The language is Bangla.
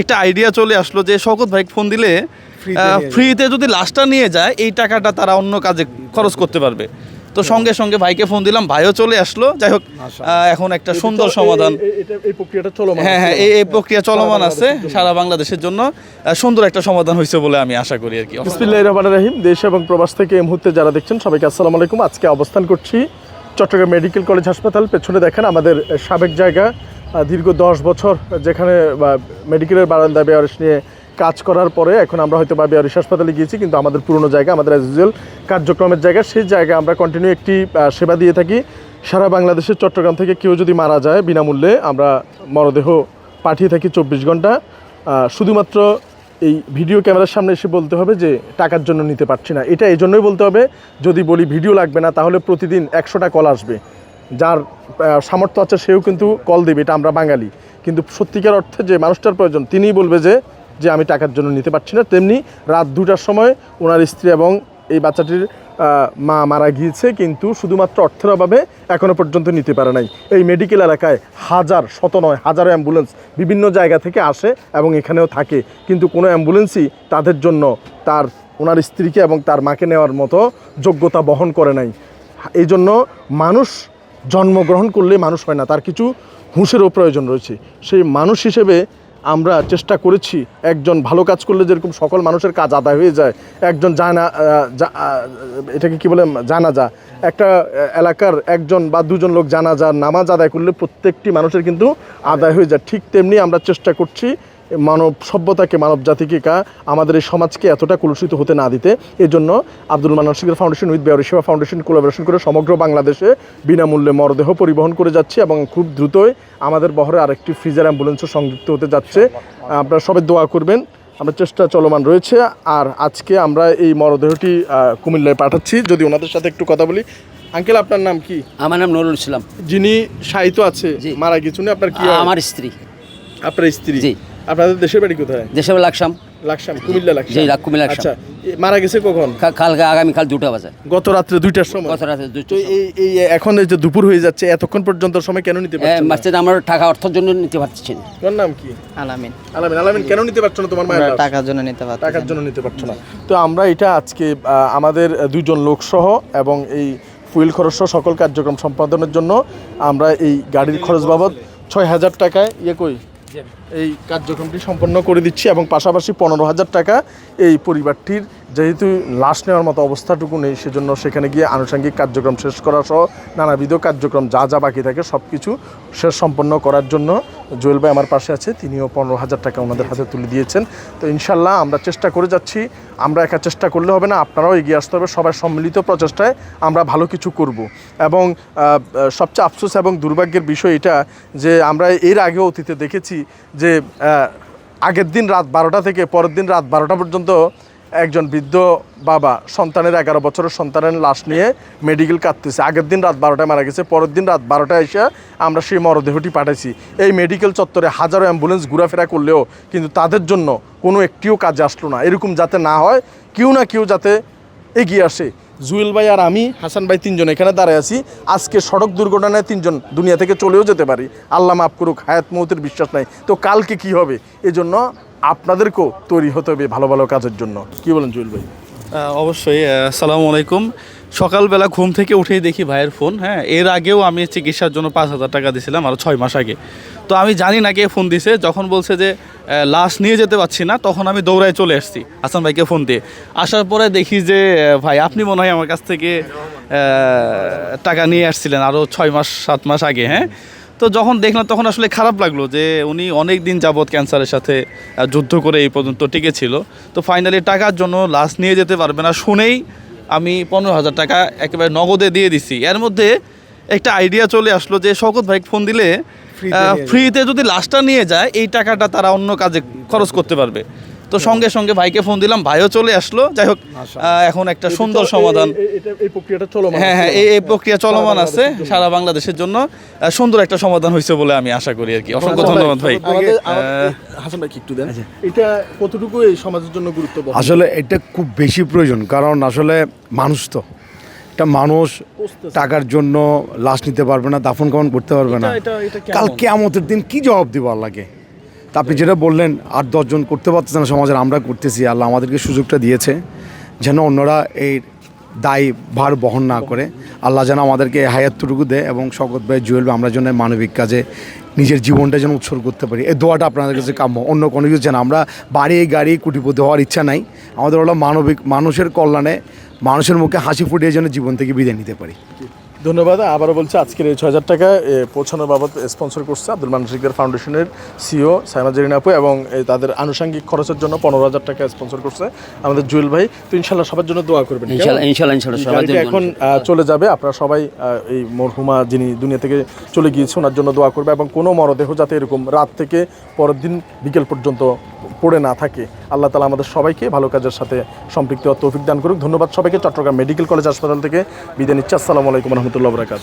একটা আইডিয়া চলে আসলো যে শওকত ভাই ফোন দিলে। ফ্রিতে যদি লাশটা নিয়ে যায় এই টাকাটা তারা অন্য কাজে খরচ করতে পারবে। তো সঙ্গে সঙ্গে ভাইকে ফোন দিলাম ভাইও চলে আসলো। যাই হোক এখন একটা সুন্দর সমাধান। এই প্রক্রিয়াটা চলমান হ্যাঁ হ্যাঁ এই প্রক্রিয়া চলমান আছে। সারা বাংলাদেশের জন্য সুন্দর একটা সমাধান হয়েছে বলে আমি আশা করি আর কি। বিসমিল্লাহির রহমানির রহিম। দেশ এবং প্রবাস থেকে এই মুহূর্তে যারা দেখছেন সবাইকে আসসালামু আলাইকুম। আজকে অবস্থান করছি চট্টগ্রাম মেডিকেল কলেজ হাসপাতাল। পেছনে দেখেন আমাদের সাবেক জায়গা দীর্ঘ দশ বছর যেখানে মেডিকেলের বারান্দা বেয়ারিশ নিয়ে কাজ করার পরে এখন আমরা হয়তো বা বেয়ারিশ হাসপাতালে গিয়েছি, কিন্তু আমাদের পুরনো জায়গা, আমাদের অ্যাজ ইউজুয়াল কার্যক্রমের জায়গা, সেই জায়গায় আমরা কন্টিনিউ একটি সেবা দিয়ে থাকি। সারা বাংলাদেশের চট্টগ্রাম থেকে কেউ যদি মারা যায় বিনামূল্যে, আমরা মরদেহ পাঠিয়ে থাকি চব্বিশ ঘণ্টা। শুধুমাত্র এই ভিডিও ক্যামেরার সামনে এসে বলতে হবে যে, টাকার জন্য নিতে পারছি না। এটা এই জন্যই বলতে হবে, যদি বলি ভিডিও লাগবে না, তাহলে প্রতিদিন একশোটা কল আসবে। যার সামর্থ্য আছে সেও কিন্তু কল দেবে, এটা আমরা বাঙালি। কিন্তু সত্যিকার অর্থে যে মানুষটার প্রয়োজন, তিনিই বলবে যে যে আমি টাকার জন্য নিতে পারছি না। তেমনি রাত দুটার সময় ওনার স্ত্রী এবং এই বাচ্চাটির মা মারা গিয়েছে, কিন্তু শুধুমাত্র অর্থের অভাবে এখনও পর্যন্ত নিতে পারে নাই। এই মেডিকেল এলাকায় হাজার, শত নয়, হাজারো অ্যাম্বুলেন্স বিভিন্ন জায়গা থেকে আসে এবং এখানেও থাকে। কিন্তু কোনো অ্যাম্বুলেন্সই তাদের জন্য তার, ওনার স্ত্রীকে এবং তার মাকে নেওয়ার মতো যোগ্যতা বহন করে নাই। এই জন্য মানুষ জন্মগ্রহণ করলে মানুষ হয় না। তার কিছু হুঁশেরও প্রয়োজন রয়েছে। সেই মানুষ হিসেবে আমরা চেষ্টা করেছি একজন ভালো কাজ করলে যেরকম সকল মানুষের কাজ আদায় হয়ে যায়, একজন জানা এটাকে কি বলে জানা যা একটা এলাকার একজন বা দুজন লোক জানা যা নামাজ আদায় করলে প্রত্যেকটি মানুষের কিন্তু আদায় হয়ে যায়। ঠিক তেমনি আমরা চেষ্টা করছি মানব সভ্যতাকে মানব জাতিকে কা আমাদের এই সমাজকে এতটা কলুষিত হতে না দিতে। এই জন্য আব্দুল মান্নান শিকদার ফাউন্ডেশন উইথ বেয়ারি সেবা ফাউন্ডেশন কোলাবোরেশন করে সমগ্র বাংলাদেশে বিনামূল্যে মরদেহ পরিবহন করে যাচ্ছে এবং খুব দ্রুতই আমাদের বহরে আরেকটি ফ্রিজার অ্যাম্বুলেন্সও সংযুক্ত হতে যাচ্ছে। আপনারা সবাই দোয়া করবেন। আমরা চেষ্টা চলমান রয়েছে। আর আজকে আমরা এই মরদেহটি কুমিল্লায় পাঠাচ্ছি। যদি ওনাদের সাথে একটু কথা বলি। আঙ্কেল আপনার নাম কি? আমার নাম নুরুল ইসলাম। যিনি সাহিত্য আছে। মারা গেছেন আপনার কি? আমার স্ত্রী। আপনার স্ত্রী। জি। আপনাদের দেশের বাড়ি কোথায়? দেশে লাকসাম। লাকসাম কুমিল্লা লাকসাম। জি, কুমিল্লা লাকসাম। আচ্ছা মারা গেছে কখন? কালকে আগামীকাল দুটা বাজে। গত রাত্রে দুইটার সময়? গত রাতে দুটো তো এই এই এখন এই যে দুপুর হয়ে যাচ্ছে এতক্ষণ পর্যন্ত সময় কেন নিতে পারছেন না? মাস্টার আমার টাকা অর্থের জন্য নিতে পারছি না। তোমার নাম কি? আলামিন। আলামিন আলামিন কেন নিতে পারছ না তোমার মায়ের টাকার জন্য নিতে পারছি টাকার জন্য নিতে পারছ না। তো আমরা এটা আজকে আমাদের দুজন লোক সহ এবং এই ফুয়েল খরচ সহ সকল কার্যক্রম সম্পাদনের জন্য আমরা এই গাড়ির খরচ বাবদ ছয় হাজার টাকায় ইয়ে কই? এই কার্যক্রমটি সম্পন্ন করে দিচ্ছি এবং পাশাপাশি পনেরো হাজার টাকা এই পরিবারটির যেহেতু লাশ নেওয়ার মতো অবস্থাটুকু নেই, সেজন্য সেখানে গিয়ে আনুষঙ্গিক কার্যক্রম শেষ করা সহ নানাবিধ কার্যক্রম যা যা বাকি থাকে সব কিছু শেষ সম্পন্ন করার জন্য জুয়েল ভাই আমার পাশে আছে। তিনিও পনেরো হাজার টাকা ওনাদের হাতে তুলে দিয়েছেন। তো ইনশাল্লাহ আমরা চেষ্টা করে যাচ্ছি। আমরা একা চেষ্টা করলে হবে না, আপনারাও এগিয়ে আসতে হবে। সবার সম্মিলিত প্রচেষ্টায় আমরা ভালো কিছু করব। এবং সবচেয়ে আফসোস এবং দুর্ভাগ্যের বিষয় এটা যে আমরা এর আগেও অতীতে দেখেছি যে আগের দিন রাত বারোটা থেকে পরের দিন রাত বারোটা পর্যন্ত একজন বৃদ্ধ বাবা, সন্তানের এগারো বছরের সন্তানের লাশ নিয়ে মেডিকেল কাটতেছে আগের দিন রাত বারোটায় মারা গেছে, পরের দিন রাত বারোটায় এসে আমরা সেই মরদেহটি পাঠাইছি। এই মেডিকেল চত্বরে হাজারো অ্যাম্বুলেন্স ঘোরাফেরা করলেও কিন্তু তাদের জন্য কোনো একটিও কাজে আসলো না। এরকম যাতে না হয়, কেউ না কেউ যাতে এগিয়ে আসে। জুয়েল ভাই আর আমি, হাসান ভাই তিনজন এখানে দাঁড়ায় আছি। আজকে সড়ক দুর্ঘটনায় তিনজন দুনিয়া থেকে চলেও যেতে পারি। আল্লাহ মাফ করুক, হায়াত মৌতের বিশ্বাস নাই। তো কালকে কি হবে? এজন্য আপনাদেরকেও তৈরি হতে হবে ভালো ভালো কাজের জন্য। কি বলেন জুয়েল ভাই? অবশ্যই আসসালামু আলাইকুম। সকালবেলা ঘুম থেকে উঠেই দেখি ভাইয়ের ফোন হ্যাঁ এর আগেও আমি চিকিৎসার জন্য পাঁচ হাজার টাকা দিয়েছিলাম আরও ছয় মাস আগে। তো আমি জানি না কে ফোন দিছে যখন বলছে যে লাশ নিয়ে যেতে পারছি না, তখন আমি দৌড়ায় চলে আসছি হাসান ভাইকে ফোন দিয়ে। আসার পরে দেখি যে ভাই, আপনি মনে হয় আমার কাছ থেকে টাকা নিয়ে আসছিলেন আরও ছয় মাস, সাত মাস আগে হ্যাঁ? তো যখন দেখলাম তখন আসলে খারাপ লাগল যে উনি অনেক দিন যাবৎ ক্যান্সারের সাথে যুদ্ধ করে এই পর্যন্ত টিকে ছিল তো ফাইনালি টাকার জন্য লাশ নিয়ে যেতে পারবে না শুনেই আমি পনেরো হাজার টাকা একেবারে নগদে দিয়ে দিছি। এর মধ্যে একটা আইডিয়া চলে আসলো যে শওকত ভাই ফোন দিলে। ফ্রিতে যদি লাশটা নিয়ে যায় এই টাকাটা তারা অন্য কাজে খরচ করতে পারবে। তো সঙ্গে সঙ্গে ভাইকে ফোন দিলাম ভাইও চলে আসলো। যাই হোক এখন একটা সুন্দর সমাধান। এই প্রক্রিয়াটা চলমান হ্যাঁ হ্যাঁ এই এই প্রক্রিয়া চলমান আছে সারা বাংলাদেশের জন্য। সুন্দর একটা সমাধান হয়েছে বলে আমি আশা করি আর কি। অসংখ্য ধন্যবাদ ভাই হাসান ভাই একটু দেন? এটা কতটুকু এই সমাজের জন্য গুরুত্বপূর্ণ? আসলে এটা খুব বেশি প্রয়োজন কারণ আসলে মানুষ তো। একটা মানুষ টাকার জন্য লাশ নিতে পারবে না দাফন কামন করতে পারবে না। এটা- এটা- এটা কাল কেয়ামতের দিন কি জবাব দিব আল্লাহকে? তা আপনি যেটা বললেন আট দশজন করতে পারতেছে না সমাজের, আমরা করতেছি, আল্লাহ আমাদেরকে সুযোগটা দিয়েছে, যেন অন্যরা এই দায় ভার বহন না করে। আল্লাহ যেন আমাদেরকে হায়াতটুকু দেয় এবং শকত ভাই জুয়েল আমরা যেন মানবিক কাজে নিজের জীবনটা যেন উৎসর্গ করতে পারি। এই দোয়াটা আপনাদের কাছে কাম্য। অন্য কোনো কিছু যেন আমরা বাড়ি, গাড়ি, কুটিপতি হওয়ার ইচ্ছা নাই। আমাদের হলো মানবিক, মানুষের কল্যাণে মানুষের মুখে হাসি ফুটিয়ে যেন জীবন থেকে বিদায় নিতে পারি। ধন্যবাদ। আবারও বলছি আজকের এই ছয় হাজার টাকা এ, পৌঁছানোর বাবদ স্পন্সর করছে আব্দুল মান শিকদার ফাউন্ডেশনের সিও সাইমা জেরিন আপু এবং তাদের আনুষঙ্গিক খরচের জন্য পনেরো হাজার টাকা স্পন্সর করছে আমাদের জুয়েল ভাই। তো ইনশাল্লাহ সবার জন্য দোয়া করবেন এখন চলে যাবে। আপনারা সবাই এই মরহুমা যিনি দুনিয়া থেকে চলে গিয়েছে ওনার জন্য দোয়া করবে এবং কোনো মরদেহ যাতে এরকম রাত থেকে পরের দিন বিকেল পর্যন্ত পড়ে না থাকে। আল্লাহ তালা আমাদের সবাইকে ভালো কাজের সাথে সম্পৃক্ত তৌফিক দান করুক। ধন্যবাদ সবাইকে। চট্টগ্রাম মেডিকেল কলেজ হাসপাতাল থেকে বিদায় নিচ্ছি। আসসালামু আলাইকুম রহমতুল্লাহ বরাকাত